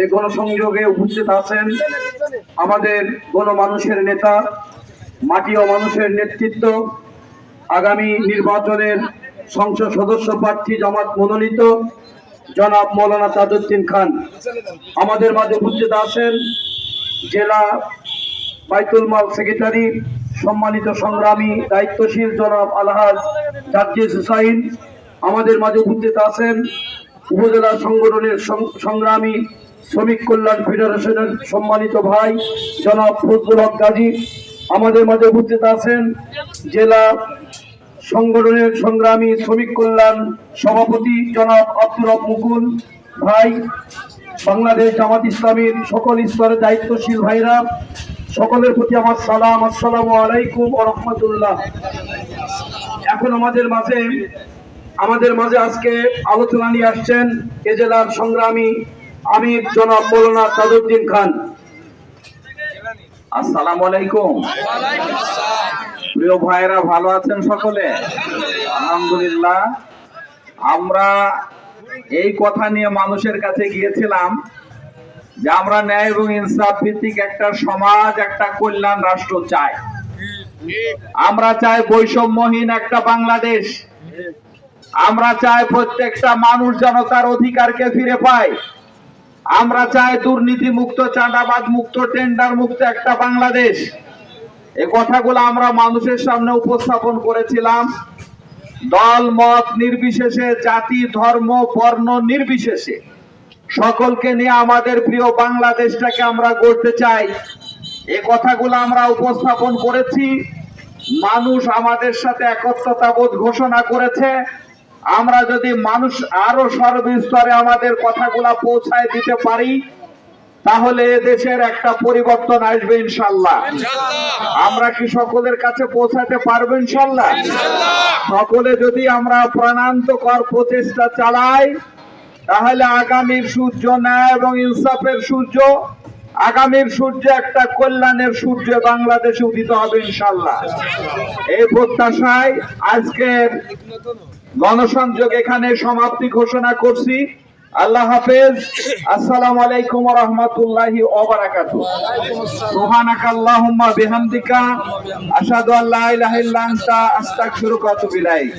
এই গণসংযোগে উপস্থিত আছেন আমাদের গণমানুষের নেতা, মাটি ও মানুষের নেতৃত্ব, আগামী নির্বাচনের সংসদ সদস্য প্রার্থী জামাত মনোনীত জনাব মৌলানা তাজউদ্দিন খান। আমাদের মাঝে উপস্থিত আছেন জেলা বাইতুল মাল সেক্রেটারি, সম্মানিত সংগ্রামী, দায়িত্বশীল জনাব আলহাজ জার্জিস হুসাইন। আমাদের মাঝে উপস্থিত আছেন উপজেলা সংগঠনের সংগ্রামী শ্রমিক কল্যাণ ফেডারেশনের সম্মানিত ভাই জনাব ফজলুল হক গাজী, আমাদের মাঝে উপস্থিত আছেন জেলা সংগঠনের সংগ্রামী শ্রমিক কল্যাণ সভাপতি জনাব আব্দুর মুকুল ভাই, বাংলাদেশ জামাত ইসলামীর সকল স্তরের দায়িত্বশীল ভাইরা, সকলের প্রতি আমার সালাম, আসসালামু আলাইকুম রহমতুল্লাহ। এখন আমাদের মাঝে আমাদের মাঝে আজকে আলোচনা নিয়ে আসছেন এ জেলার সংগ্রামী আমির জনাব মৌলানা তাজউদ্দিন খান। আসসালামু আলাইকুম। প্রিয় ভাইরা ভালো আছেন সকলে? আলহামদুলিল্লাহ। আমরা এই কথা নিয়ে মানুষের কাছে গিয়েছিলাম যে আমরা ন্যায় এবং ইনসাফ ভিত্তিক একটা সমাজ, একটা কল্যাণ রাষ্ট্র চাই। আমরা চাই বৈষম্যহীন একটা বাংলাদেশ। আমরা চাই প্রত্যেকটা মানুষ যেন তার অধিকারকে ফিরে পায়। আমরা চাই দুর্নীতি মুক্ত, চাঁদাবাদ মুক্ত টেন্ডার মুক্ত একটা বাংলাদেশ। এ কথাগুলো আমরা মানুষের সামনে উপস্থাপন করেছিলাম। দল, মত নির্বিশেষে, জাতি, ধর্ম, বর্ণ নির্বিশেষে। সকলকে নিয়ে আমাদের প্রিয় বাংলাদেশটাকে আমরা গড়তে চাই। এ কথাগুলো আমরা উপস্থাপন করেছি। মানুষ আমাদের সাথে একত্রতা বোধ ঘোষণা করেছে। আমরা যদি মানুষ আরও সর্বস্তরে আমাদের কথাগুলা পৌঁছায় দিতে পারি তাহলে দেশের একটা পরিবর্তন আসবে ইনশাল্লাহ। আমরা কি সকলের কাছে পৌঁছাতে পারব ইনশাল্লাহ। সকলে যদি আমরা প্রাণান্তকর প্রচেষ্টা চালাই তাহলে আগামীর সূর্য ন্যায় এবং ইনসাফের সূর্য আগামীর সূর্য একটা কল্যাণের সূর্য বাংলাদেশে উদিত হবে ইনশাল্লাহ। এই প্রত্যাশায় আজকের গণসংযোগ এখানে সমাপ্তি ঘোষণা করছি। আল্লাহ হাফেজ। আসসালামু আলাইকুম ওয়া রাহমাতুল্লাহি ওয়া বারাকাতুহু সুবহানাকা আল্লাহুম্মা বিহামদিকা। আশহাদু আল্লা ইলাহা ইল্লা আনতা। আস্তাগফিরুকা ওয়া আতুবু ইলাইক।